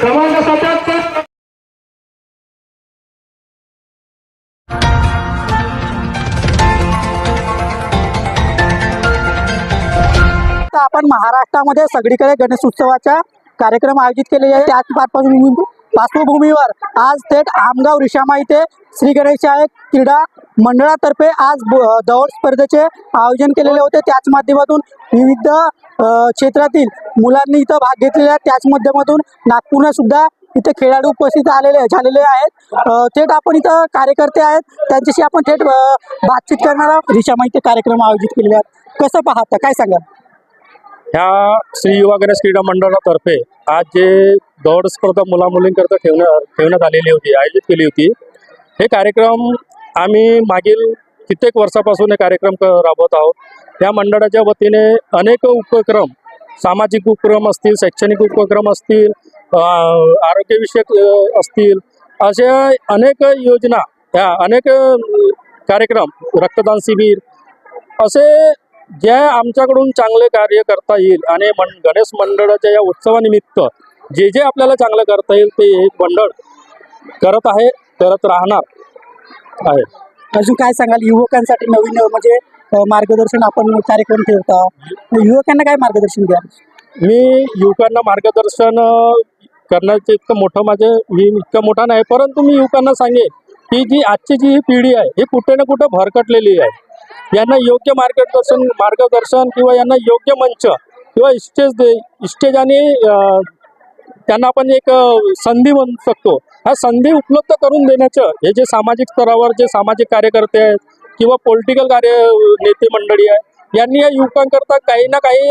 क्रमांक सत्याहत्तर आपण महाराष्ट्रामध्ये सगळीकडे गणेश उत्सवाचा कार्यक्रम आयोजित केलेले आहे. त्याच पार्श्वभूमी- पार्श्वभूमीवर आज थेट आमगाव रिशामा इथे श्री गणेशाय क्रीडा मंडळातर्फे आज ब- दौड स्पर्धेचे आयोजन केलेले होते. त्याच माध्यमातून विविध क्षेत्रातील मुलांनी इथं भाग घेतलेला आहे. त्याच माध्यमातून नागपूरला सुद्धा इथे खेळाडू उपस्थित आलेले झालेले आहेत. थेट आपण इथं कार्यकर्ते आहेत. त्यांच्याशी आपण थेट बातचीत करणार आहोत. रिशामा इथे कार्यक्रम आयोजित केलेले आहेत. कसं पाहता? काय सांगा ह्या श्री युवा गणेश क्रीडा मंडळातर्फे आज जे दौड स्पर्धा मुला मुलींकरता ठेवण्यात ठेवण्यात आलेली होती आयोजित केली होती हे कार्यक्रम आम्ही मागील कित्येक वर्षापासून हे कार्यक्रम क राबवत आहोत. या मंडळाच्या वतीने अनेक उपक्रम सामाजिक उपक्रम असतील शैक्षणिक उपक्रम असतील आरोग्यविषयक असतील अशा अनेक योजना ह्या अनेक कार्यक्रम रक्तदान शिबिर असे जे आमच्याकडून चांगले कार्य करता येईल आणि मन गणेश मंडळाच्या या उत्सवानिमित्त जे जे आपल्याला चांगलं करता येईल ते एक मंडळ करत आहे करत राहणार. आहे. अजून काय सांगाल? युवकांसाठी नवीन म्हणजे मार्गदर्शन आपण कार्यक्रम ठेवता. युवकांना काय मार्गदर्शन द्या मी युवकांना मार्गदर्शन करण्याचं इतकं मोठं माझे मी इतकं मोठा नाही परंतु मी युवकांना सांगेन की जी आजची जी ही पिढी आहे ही कुठे ना कुठे भरकटलेली आहे. यांना योग्य मार्गदर्शन मार्गदर्शन किंवा यांना योग्य मंच किंवा स्टेज दे स्टेज आणि त्यांना आपण एक संधी म्हणू शकतो. ह्या संधी उपलब्ध करून देण्याचं हे जे सामाजिक स्तरावर जे सामाजिक कार्यकर्ते आहेत किंवा पॉलिटिकल कार्य नेते मंडळी आहे यांनी या युवकांकरता काही ना काही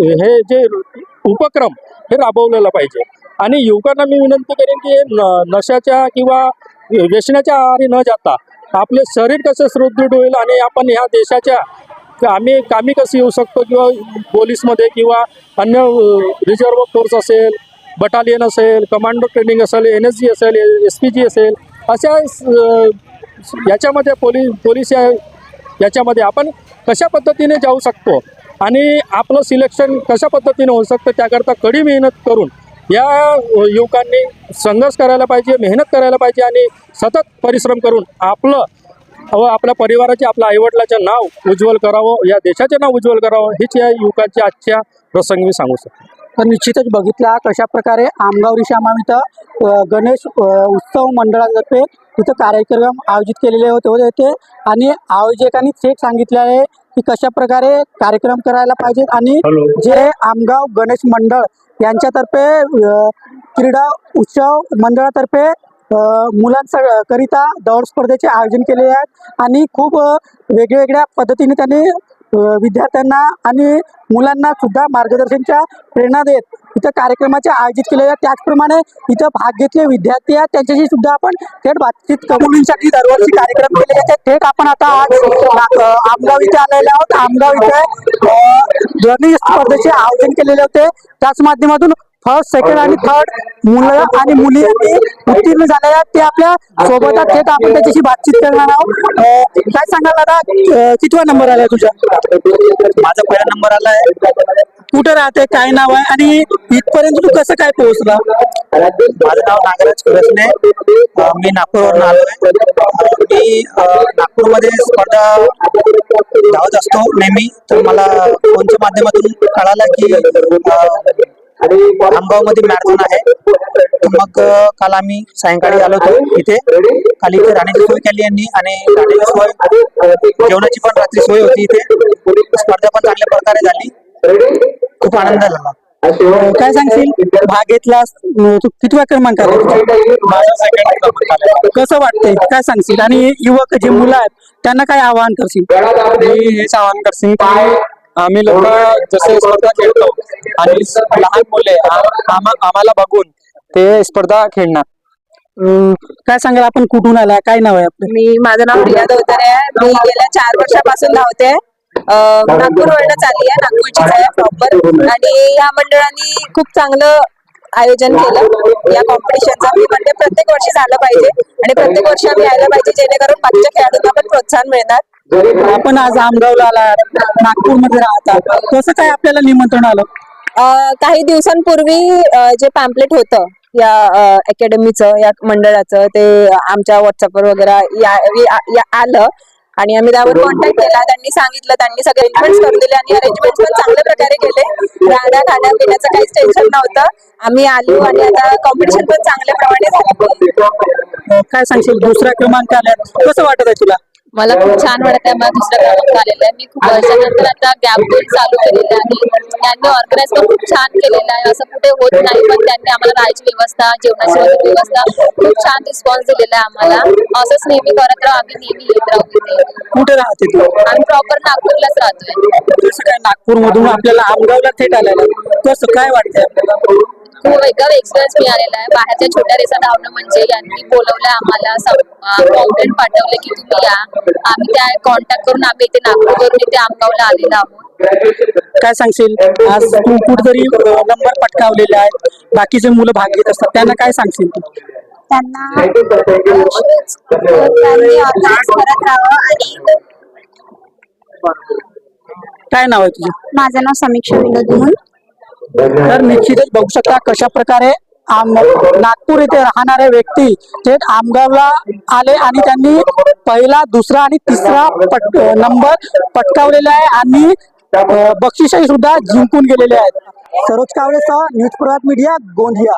हे जे उपक्रम हे राबवलेला पाहिजे. आणि युवकांना मी विनंती करेन की न- नशाच्या किंवा व्यसनाच्या आहारी न जाता आपले शरीर कसं सुदृढ होईल आणि आपण ह्या देशाच्या आम्ही कामी कशी येऊ शकतो किंवा पोलीसमध्ये किंवा अन्य रिझर्व फोर्स असेल बटालियन असेल कमांडो ट्रेनिंग असेल एन एस जी असेल एस पी जी असेल अशा याच्यामध्ये पोलीस पोलीस या याच्यामध्ये आपण कशा पद्धतीने जाऊ शकतो आणि आपलं सिलेक्शन कशा पद्धतीने होऊ शकतं त्याकरता कडी मेहनत करून या युवकांनी संघर्ष करायला पाहिजे मेहनत करायला पाहिजे आणि सतत परिश्रम करून आपलं व आपल्या परिवाराचे आपल्या आईवडिलाचं नाव उज्ज्वल करावं या देशाचे नाव उज्ज्वल करावं हीच या युवकांच्या आजच्या प्रसंगी मी सांगू शकतो. तर निश्चितच बघितला कशा प्रकारे आमगाव रिशामा इथं गणेश उत्सव मंडळातर्फे इथं कार्यक्रम आयोजित केलेले होते होते आणि आयोजकांनी थेट सांगितले आहे की कशा प्रकारे कार्यक्रम करायला पाहिजेत. आणि जे आमगाव गणेश मंडळ यांच्यातर्फे क्रीडा उत्सव मंडळातर्फे मुलांकरिता दौड स्पर्धेचे आयोजन केले आहेत आणि खूप वेगवेगळ्या पद्धतीने त्यांनी विद्यार्थ्यांना आणि मुलांना सुद्धा मार्गदर्शनच्या प्रेरणा देत इथं कार्यक्रमाचे आयोजित केले आहेत त्याचप्रमाणे इथं भाग घेतले विद्यार्थी आहेत. त्यांच्याशी सुद्धा आपण थेट बातचीत मुलींसाठी दरवर्षी कार्यक्रम केले जातात. थेट आपण आता आज आमगाव इथे आलेले आहोत. आमगाव इथे ध्वनी स्पर्धेचे आयोजन केलेले होते. त्याच माध्यमातून फर्स्ट सेकंड आणि थर्ड मुलं आणि मुली यांनी उत्तीर्ण झालेल्या आहेत. ते आपल्यासोबत. थेट आपण त्याच्याशी बातचीत करणार आहोत. काय सांगाल अ, कितवा नंबर आलाय तुझा? माझा पहिला नंबर आलाय. कुठे राहते? काय नाव आहे? आणि इथपर्यंत तू कसं काय पोहोचला? माझं नाव नागराज कुरसने. अं, मी नागपूरवरून आलोय. अं, मी नागपूरमध्ये स्पर्धा धावत असतो नेहमी. तर मला फोनच्या माध्यमातून कळालं की आंबावमध्ये मॅरेथॉन आहे. तर मग काल आम्ही सायंकाळी आलो होतो इथे. काल इथे राहण्याची सोय केली यांनी आणि राहण्याची सोय जेवणाची पण रात्री सोय होती इथे. स्पर्धा पण चांगल्या प्रकारे झाली. खूप आनंद झाला. काय सांगशील? भाग घेतलास अ, तू कितवा क्रमांक कसं वाटतंय? काय सांगशील? आणि युवक जे मुलं आहेत त्यांना काय आवाहन करशील? हेच आवाहन करशील? आम्ही लोक जसे स्पर्धा खेळतो आणि लहान मुले आम्हाला बघून ते स्पर्धा खेळणार. अ, काय सांगाल? आपण कुठून आला? काय नाव आहे आपलं? मी माझं नाव रिया दौतारे आहे. मी गेल्या चार वर्षापासून धावते नागपूर वरनं चालली आहे. नागपूरचीच आहे प्रॉपर आणि ह्या मंडळाने खूप चांगलं आयोजन केलं. या कॉम्पिटिशनचं मी म्हणते प्रत्येक वर्षी झालं पाहिजे. आणि प्रत्येक वर्षी आम्ही यायला पाहिजे जेणेकरून बाकीच्या खेळाडूंना पण प्रोत्साहन मिळणार. आपण आज आमगावला आला नागपूरमध्ये राहतात. कसं काय आपल्याला निमंत्रण आलं? काही दिवसांपूर्वी जे पॅम्पलेट होतं या अकॅडमीचं या मंडळाचं ते आमच्या व्हॉट्सअपवर वगैरे आलं. आणि आम्ही त्यावर कॉन्टॅक्ट केला. त्यांनी सांगितलं त्यांनी सगळे अरेंजमेंट्स करून दिले आणि अरेंजमेंट्स पण चांगल्या प्रकारे केले. राहण्या खाण्या पिण्याचं काहीच टेन्शन नव्हतं. आम्ही आलो आणि आता कॉम्पिटिशन पण चांगल्या प्रमाणे झालं. काय सांगशील? दुसऱ्या क्रमांक आल्यात कसं वाटत आहे तुला? मला खूप छान वाटत आहे मला दुसरा क्रमांक आलेला आहे. मी खूप वर्षानंतर आता गॅप घेऊन चालू केलेलं आहे. त्यांनी ऑर्गनाईज पण खूप छान केलेलं आहे. असं कुठे होत नाही पण त्यांनी आम्हाला राहायची व्यवस्था जेवणाची वगैरे व्यवस्था खूप छान रिस्पॉन्स दिलेला आहे आम्हाला. असंच नेहमी करत राहू आम्ही नेहमी येत राहू इथे. कुठे राहते तू? आम्ही प्रॉपर नागपूरलाच राहतोय. जसं काय नागपूर मधून आपल्याला आमगावला थेट आलेलं. कसं काय वाटतंय आपल्याला? खूप वेगळा एक्सपिरियन्स मिळालेला आहे. बाहेरच्या छोट्या रेसा धावणं म्हणजे यांनी बोलवलं आम्हाला कॉन्टेंट पाठवले की तुम्ही या. आम्ही त्या कॉन्टॅक्ट करून आम्ही इथे नागपूर करून इथे आमगावला आलेलो आहोत. काय सांगशील? आज तू कुठेतरी नंबर पटकावलेले आहेत बाकीचे मुलं भाग घेत असतात त्यांना काय सांगशील तू? त्यांना त्यांनी करत राहावं आणि काय नाव आहे तुझं? माझं नाव समीक्षा विनोद म्हणून. तर निश्चितच बघू शकता कशा प्रकारे आम नागपूर येथे राहणारे व्यक्ती थेट आमगावला आले आणि त्यांनी पहिला दुसरा आणि तिसरा पट नंबर पटकावलेला आहे आणि बक्षिसही सुद्धा जिंकून गेलेले आहेत. सरोज कावळेसह न्यूज प्रभात मीडिया गोंदिया.